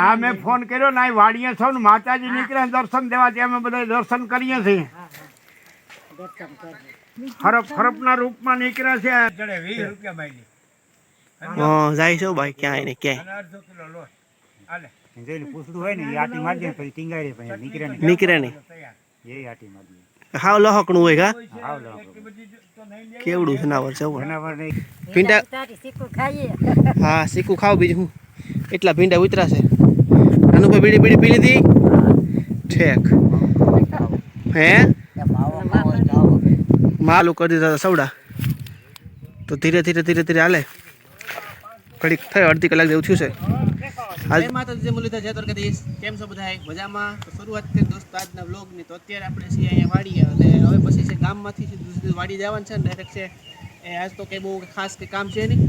હા મેં ફોન કર્યો ને વાડીએ છો ને માતાજી નીકળ્યા દર્શન દેવા ત્યાં અમે બધા દર્શન કરીએ છીએ. ખરપ ખરપના રૂપમાં નીકળ્યા છે. જાય છો ભાઈ ક્યાંય ને ક્યાંય. પૂછડું હોય ને એ આટી પછી પછી નીકળે ને. નીકળે નહીં એ આટી મારી હાવ લહકણું હોય કા નહીં કેવડું જનાવર છે નહીં ભીંડા હા શીખું ખાવ બીજું એટલા ભીંડા ઉતરાશે અનુભાઈ બીડી બીડી પી લીધી? ઠેક. હે? માલું કરી દીધા સવડા. તો ધીરે ધીરે ધીરે ધીરે હાલે. ઘડીક થાય, અડધી કલાક જેવું થયું છે. હાલ. માતાજી મુરલીધર, જય દ્વારકાધીશ. કેમ છો બધા મજામાં? તો શરૂઆત કરી દોસ્તો આજના વ્લોગની. તો અત્યારે આપણે અહીંયા વાડીએ. અને હવે પછી છે ગામમાંથી સીધું વાડી જવાનું છે ડાયરેક્ટ છે. એ આજ તો કંઈ બહુ ખાસ કંઈ કામ છે નહીં.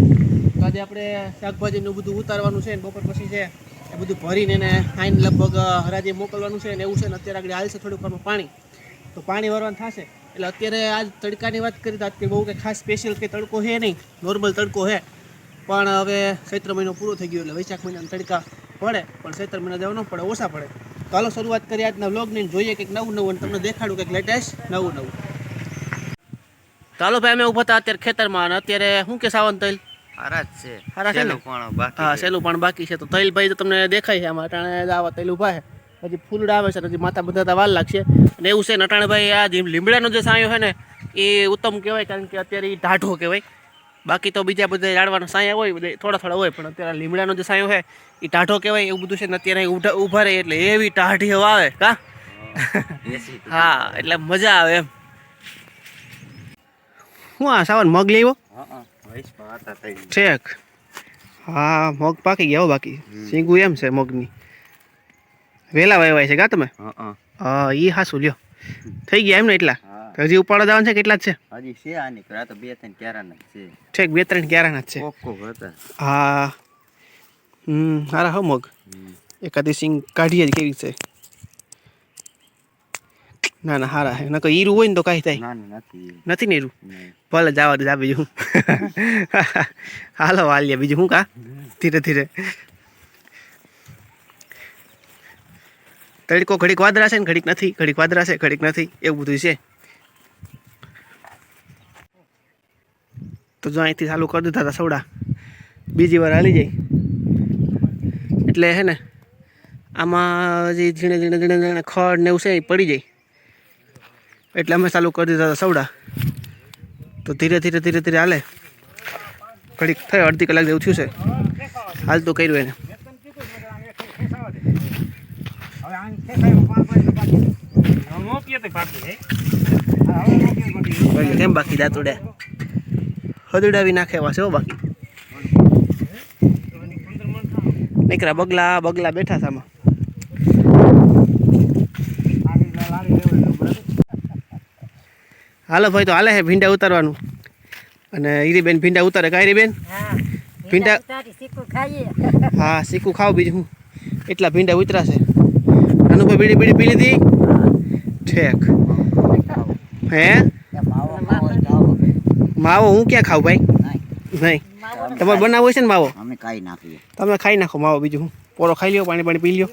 તો આજે આપણે શાકભાજીનું બધું ઉતારવાનું છે ને બપોર પછી છે. એ બધું ભરીને એને આઈને લગભગ હરાજી મોકલવાનું છે ને એવું છે ને અત્યારે આગળ હાલશે થોડુંક વારમાં પાણી. તો પાણી ભરવાનું થશે. એટલે અત્યારે આજ તડકાની વાત કરી તો કંઈ બહુ કંઈ ખાસ સ્પેશિયલ કે તડકો છે નહીં. નોર્મલ તડકો છે પણ હવે ચૈત્ર મહિનો પૂરો થઈ ગયો એટલે વૈશાખ મહિનાના તડકા પડે, પણ ચૈત્ર મહિના જેવો ન પડે, ઓછા પડે. તો હાલો શરૂઆત કરીએ આજના વ્લોગની જોઈએ કંઈક નવું નવું અને તમને દેખાડું કંઈક લેટેસ્ટ નવું નવું. ચાલો ભાઈ, અમે ઊભા હતા અત્યારે ખેતરમાં અને અત્યારે શું કે સાવન તૈલ હારા જ છે. હારા હા સેલું પણ બાકી છે. તો તૈલભાઈ તો તમને દેખાય છે આમાં. અટાણે આવા તૈલ ઊભા છે. હજી ફૂલડા આવે છે હજી માથા બધા વાલ લાગશે. અને એવું છે નટાણભાઈ આ લીમડાનો જે સાયો છે ને એ ઉત્તમ કહેવાય કારણ કે અત્યારે એ ઢાઢો કહેવાય. બાકી તો બીજા બધા ઝાડવાના સાયા હોય બધા થોડા થોડા હોય પણ અત્યારે લીમડાનો જે સાયો છે એ ટાઢો કહેવાય. એવું બધું છે ને અત્યારે ઊભા રહે એટલે એવી ટાઢી હવા આવે કા? હા એટલે મજા આવે એમ. હું આ સાવન મગ લેવો ઠેક હા મગ પાકી ગયા બાકી. સીંગું એમ છે મગની. વેલા વાયવાય છે ગા તમે? હા, ઈ હાસું લ્યો. થઈ ગયા એમ ને એટલા? હજી ઉપાડો જવાનું છે કેટલા છે? હજી છે આની આ તો બે ત્રણ ક્યારાના છે. ઠેક બે ત્રણ ક્યારાના જ છે. કોક હતા. હા. હમ હારા હો મગ. એકાદી સિંગ કાઢીએ જ કેવી છે. ના ના હારા હે. નકર ઈરું હોય ને તો કાંઈ થાય. નથી. ને ઈરું? નહીં. ભલે જવા દે જા બીજું. હાલો હાલીએ બીજું શું કા? ધીરે ધીરે. તડકો ઘડીક વાદળા છે ને ઘડીક નથી. ઘડીક વાદળા છે ઘડીક નથી. એવું બધું છે. તો જો અહીંથી ચાલુ કરી દીધા હતા સવડા બીજી વાર હાલી જાય. એટલે હે ને આમાં જે ઝીણે ઝીણે ઝીણે ઝીણે ખડ ને એવું છે એ પડી જાય. એટલે અમે ચાલુ કરી દીધા સવડા. તો ધીરે ધીરે ધીરે ધીરે હાલે. ઘડીક થઈ અડધી કલાક જેવું થયું છે. હાલ તો કર્યું એને. કેમ બાકી દાંતુડે હદડાવી નાખે એવા છે બાકી. નીકળ્યા બગલા બગલા બેઠા છે આમાં લારી લા- લારી લેવું એટલે બરાબર. હાલો ભાઈ તો હાલે છે ભીંડા ઉતારવાનું. અને હીરીબેન ભીંડા ઉતારે કાંઈ બેન? ભીંડા- ઉતારી શીખું ખાઈએ. હા સીકું ખાવ બીજું હું. એટલા ભીંડા ઉતરાશે અનુભવ બીડી બીડી પી લીધી. ઠેક. હે? માવો હું ક્યાં ખાવ ભાઈ? નહીં. તમારે બનાવવો છે ને માવો? અમે કાંઈ નાખીએ. તમે ખાઈ નાખો માવો બીજું હું. પોરો ખાઈ લ્યો પાણી પાણી પી લ્યો.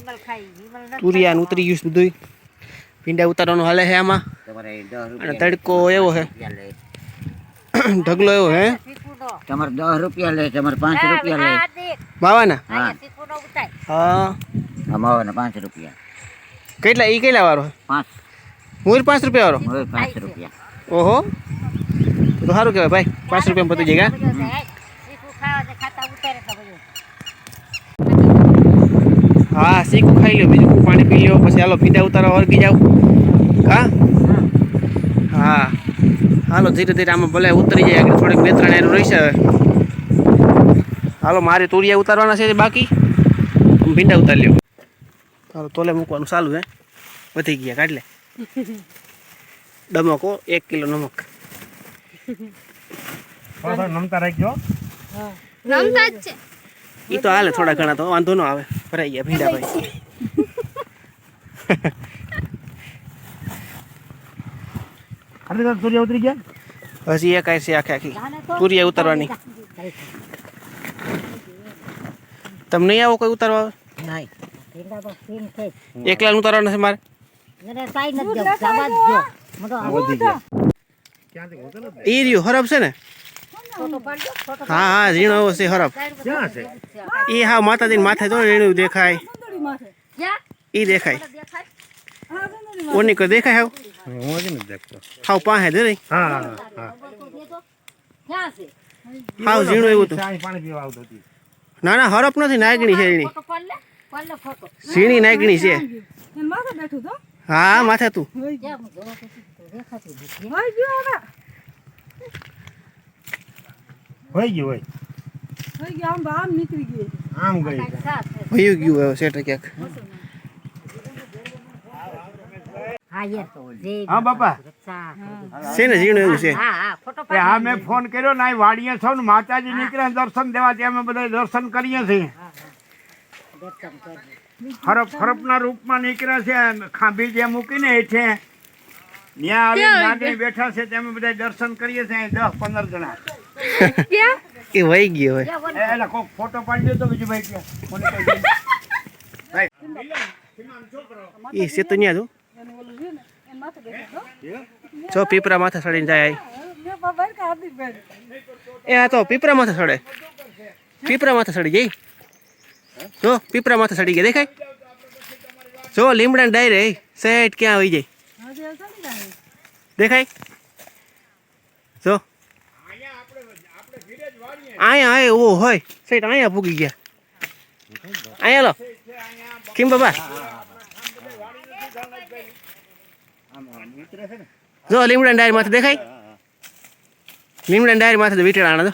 તુરિયા ને ઉતરી ગયું બધું ભીંડા ઉતારવાનું હાલે છે આમાં. અને તડકો એવો છે ઢગલો એવો હે. તમારે દસ રૂપિયા લે તમારે પાંચ રૂપિયા લે. માવાના? હા. હા માવાના પાંચ રૂપિયા. કેટલા એ કેટલા વાળો પાંચ. હું પાંચ રૂપિયા વાળો? હવે પાંચ રૂપિયા. ઓહો. તો સારું કહેવાય ભાઈ. પાંચ રૂપિયા પતી જાય હા શીખું ખાઈ લ્યો બીજું પાણી પી લ્યો પછી હાલો પીધા ઉતારો વર્ગી જાવ. હા હા. હાલો ધીરે ધીરે આમાં ભલે ઉતરી જાય આગળ થોડીક બે ત્રણ એનું રહેશે હવે. હાલો મારે તુરિયા ઉતારવાના છે બાકી. હું ભીંડા ઉતારી લ્યો હાલો તોલે મૂકવાનું ચાલુ હે. વધી ગયા કાઢ લે હો એક કિલો નમક. નમતા રાખજો. એ તો હાલે થોડા ઘણા તો વાંધો ન આવે. ભરાઈ ગયા ભીંડા ભાઈ. આટલી તો સૂર્ય ઉતરી ગયા હજી એક છે આખે આખી તુરિયા ઉતારવાની તમને નહીં આવો કોઈ ઉતારવા આવે નહીં ઢીંગા તો સીન છે જ. એકલા ઉતારવાના છે મારે એને કાંઈ નથી જવું જવા જ દો. મને તો એ રહ્યું હરફ છે ને ફોટો પાડજો, ફોટો હા હા ઝીણો એવો છે હરફ ક્યાં છે એ હા માતાજીને માથે તો રેણું દેખાય ક્યાં? એ દેખાય મને દેખાય? ઓની કોઈ દેખાય હાવ હું. હજી નથી દેખતો હાવ પાસે દે નહીં હા હા હા. ક્યાં છે? હાવ ઝીણું એવું હતું પાણી પાણી પીવા આવતો હતી. ના ના હરફ નથી નાગણી છે એની. ઝીણી નાગણી છે. હા માથે તું. ક્યાં હું જોઉં તો તું દેખાતી નથી. હોય ગયું હોય આમ ગયું. હવે સેટ ક્યાંક. હા, બાપા. છે ને ઝીણું એવું છે? હા. મેં ફોન કર્યો ને અહીં વાડીએ છો ને માતાજી નીકળે દર્શન દેવા ત્યાં અમે બધા દર્શન કરીએ છીએ. હરફ હરફના રૂપમાં નીકળ્યા છે ખાંભી જે મૂકીને એ છે. ત્યાં આવી નાગણી બેઠા છે તેમ અમે બધા દર્શન કરીએ છીએ અહીં દસ પંદર જણા. એ વહી ગયો હોય. એ એટલે કોક ફોટો પાડી દો તો બીજું ભાઈ. ભાઈ. એ છે તો ન્યા જો. જો પીપરા માથે ચડીને જાય. એ આ તો પીપરા માથે સડે. પીપરા માથે સડી ગઈ. જો પીપરા માથે સડી ગઈ, દેખાય? જો લીમડા ડાયરે સેટ ક્યાં આવી જાય દેખાય? જો. અહીંયા આય ઓ હોય. સેટ અહીંયા ભૂગી ગયા. અહીંયા લો. કેમ બાબા? જો લીમડા ડાયર માથે દેખાય? લીમડા ડાયર માથે વીટળાણા જો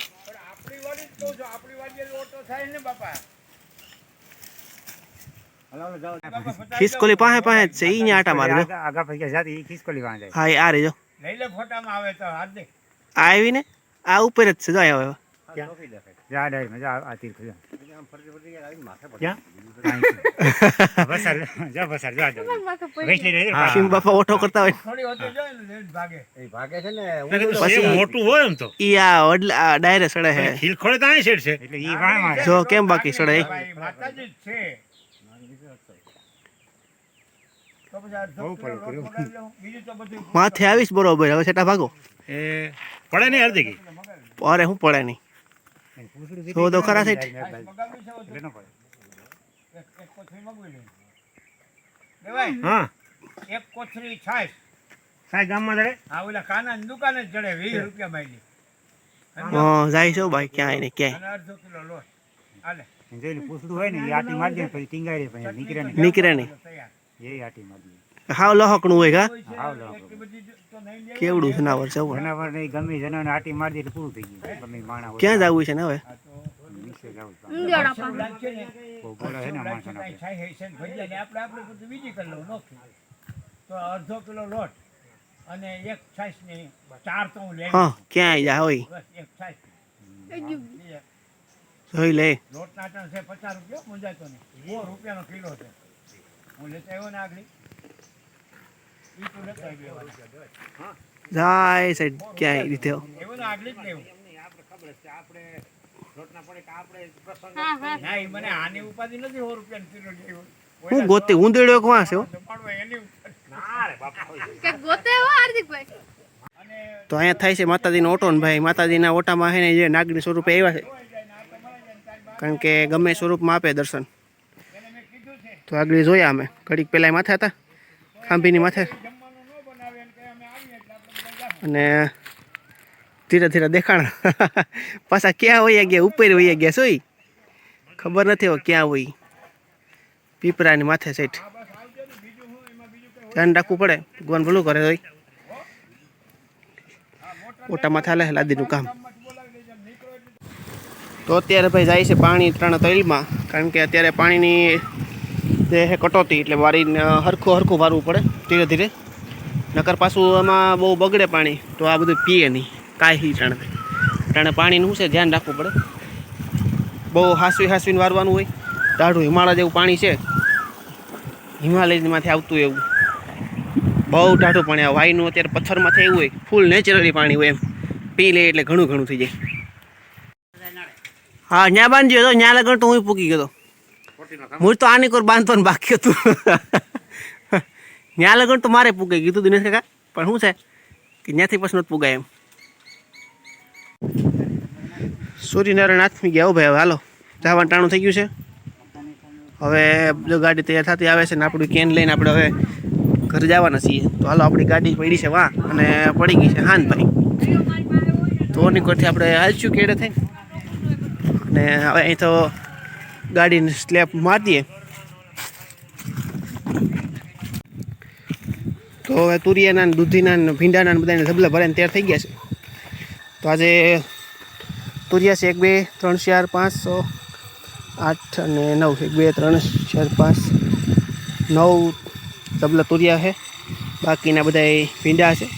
ખિસકોલી પાસે પાસે જ છે ઈ આટા મારે આગા પૈકી જાતી ખિસકોલી વાં જાય હા એ આ રે જો. લઈ લે ફોટામાં આવે તો હાથ દે. આ આવીને આ ઉપર જ છે જો આયા. હવે જા મજા આ તીર્થ જા કેમ બાકી સડે? માથે આવીશ બરોબર હવે સેટા ભાગો. પડે નહીં અડધી? અરે હું પડે નહીં. તો ખરા લે દેવાય હા. એક કોથળી છાશ. સાહેબ ગામમાં જડે? આ ઓલા કાના દુકાને જ જડે વીસ રૂપિયા માયલી હા જાય છે ભાઈ ક્યાંય ને ક્યાંય. અડધો કિલો લોટ હાલે. જોઈને પૂછડું હોય ને એ આટી મારી પછી ટીંગાઈ રે પછી નીકળે નહીં. નીકળે નહીં. એ આટી મારી દે. હાવ લહકણું હોય કા કોઈ છે હાવ નહીં લેવી. કેવડું જનાવર છે હવે. જનાવર ને ગમે જનાવર આટી મારી એટલે પૂરું થઈ ગયું ગમે માણા ક્યાં જવું છે ને હવે? ને. ને ને ને અડધો કિલો લોટ અને એક છાશની ચાર તો હું ક્યાંય જા હોય. બસ એક છાશ જોઈ લે. લોટ ના છે પચાસ રૂપિયા મુંજાતો નહીં સો રૂપિયાનો કિલો છે. હું લેતા આવ્યો ને આગળ. જાય સાઈડ ક્યાંય રીતે હું. ગોતી ઊંધેડો કોણ છે હો? તો અહીંયા થાય છે માતાજીનો ઓટો ને ભાઈ. માતાજીના ઓટામાં છે ને જે નાગરી સ્વરૂપે આવ્યા છે. કારણ કે ગમે સ્વરૂપમાં આપે દર્શન. તો આગળ જોયા અમે. ઘડીક પહેલાં માથા હતા. ખાંભીની માથે. અને ધીરે ધીરે દેખાણ. પાછા ક્યાં હોય ગયા? ઉપર હોય ગયા સોઈ ખબર નથી હવે ક્યાં હોય પીપરાની માથે સેઠ ધ્યાન રાખવું પડે. ભગવાન ભલું કરે હોય ઓટામાં થાલે લાદીનું કામ. તો અત્યારે ભાઈ જાય છે પાણી ત્રણ તૈલમાં કારણ કે અત્યારે પાણીની છે કટોતી એટલે વારીને હરખું હરખું વારવું પડે, ધીરે ધીરે. નકર પાછું એમાં બહુ બગડે પાણી, તો આ બધું પીએ નહીં, કાંઈ ટાણે ટાણે પાણીનું શું છે, ધ્યાન રાખવું પડે. બહુ હાસવી હાસવીને વારવાનું હોય, દાઢું હિમાલય જેવું પાણી છે, હિમાલયમાંથી આવતું એવું. બહુ ટાઢું પાણી આવે. વાયનું અત્યારે પથ્થરમાંથી એવું હોય ફૂલ નેચરલી પાણી હોય એમ. પી લે એટલે ઘણું ઘણું થઈ જાય. હા, ન્યા બાંધ્યો તો, ન્યા લગન તો હું પૂકી ગયો હતો મૂળ તો આની કોર બાંધવાનું બાકી હતું. ત્યાં લગન તો મારે પૂગાઈ ગયું દિનેશ કાકા. પણ શું છે? કે ત્યાંથી પછી નહોતું પૂગાય એમ. સૂર્યનારાયણ આથમી ગયા હો ભાઈ, હવે હાલો. જવાનું ટાણું થઈ ગયું છે. હવે જો ગાડી તૈયાર થતી આવે છે ને આપણું કેન લઈને આપણે હવે ઘરે જવાના છીએ. તો હાલો આપણી ગાડી પડી છે વા અને પડી ગઈ છે હાન ભાઈ. તો નીકળથી આપણે હાલશું, કેડે થઈ? અને હવે અહીં તો ગાડીને સ્લેપ મારીએ. તો હવે તુરિયાના દૂધીના ભીંડાના બધાને ધબલા ભરાઈને તૈયાર થઈ ગયા છે. તો આજે તુરિયા છે એક, બે, ત્રણ, ચાર, પાંચ, છ, આઠ અને નવ એક, બે, ત્રણ, ચાર, પાંચ, નવ ધબલા તુરિયા છે. બાકીના બધા ભીંડા છે.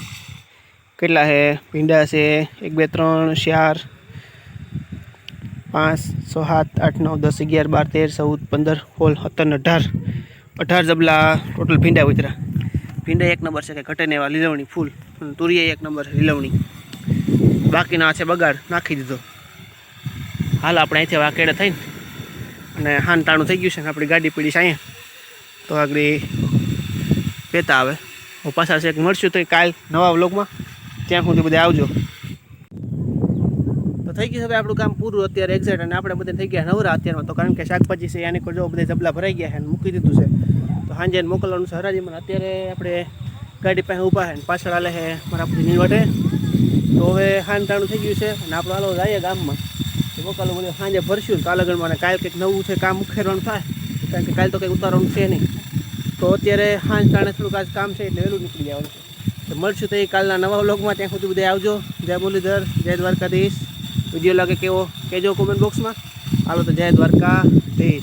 કેટલા છે? ભીંડા છે એક, બે, ત્રણ, ચાર પાંચ, છ, સાત, આઠ, નવ, દસ, અગિયાર, બાર, તેર, ચૌદ, પંદર, સોળ, સત્તર, અઢાર. અઢાર જબલા ટોટલ ભીંડા ઉતરા ભીંડા એક નંબર છે કે ઘટે એવા લીલવણી, ફૂલ. તુરિયા એક નંબર લીલવણી. બાકીના છે બગાડ, નાખી દીધો. હાલ આપણે અહીંથી વાકેડે થઈને અને હાન તાણું થઈ ગયું છે આપણી ગાડી પડી છે અહીંયા. તો આગળ પેતા આવે. હું પાછા છે મળશું તો કાલ નવા વ્લોગમાં. ત્યાં સુધી બધા આવજો. થઈ ગયું હવે આપણું કામ પૂરું અત્યારે એક્ઝેક્ટ અને આપણે બધા થઈ ગયા નવરા અત્યારમાં. તો કારણ કે શાકભાજી છે એની કોઈ જો બધા જબલા ભરાઈ ગયા છે અને મૂકી દીધું છે. તો સાંજે મોકલવાનું છે હરાજીમાં. અત્યારે આપણે ગાડી પાસે ઊભા છે ને પાછળ હાલે છે મારા આપણી વટે તો હવે હાન ટાણું થઈ ગયું છે અને આપણે હાલો જઈએ ગામમાં. તો મોકલો બધું સાંજે ભરશું કાલ આગળમાં અને કાલ કંઈક નવું છે, કામ ઉખેરવાનું થાય. કારણ કે કાલ તો કંઈ ઉતારવાનું છે નહીં. તો અત્યારે સાંજ ટાણે થોડુંક આજ કામ છે એટલે વહેલું નીકળી જવાનું છે. મળશું તો એ કાલના નવા વ્લોગમાં. ત્યાં સુધી બધા આવજો. જય મુરલીધર, જય દ્વારકાધીશ. વીડિયો લાગે કેવો કહેજો કોમેન્ટ બોક્સમાં હાલો તો જય દ્વારકાધીશ.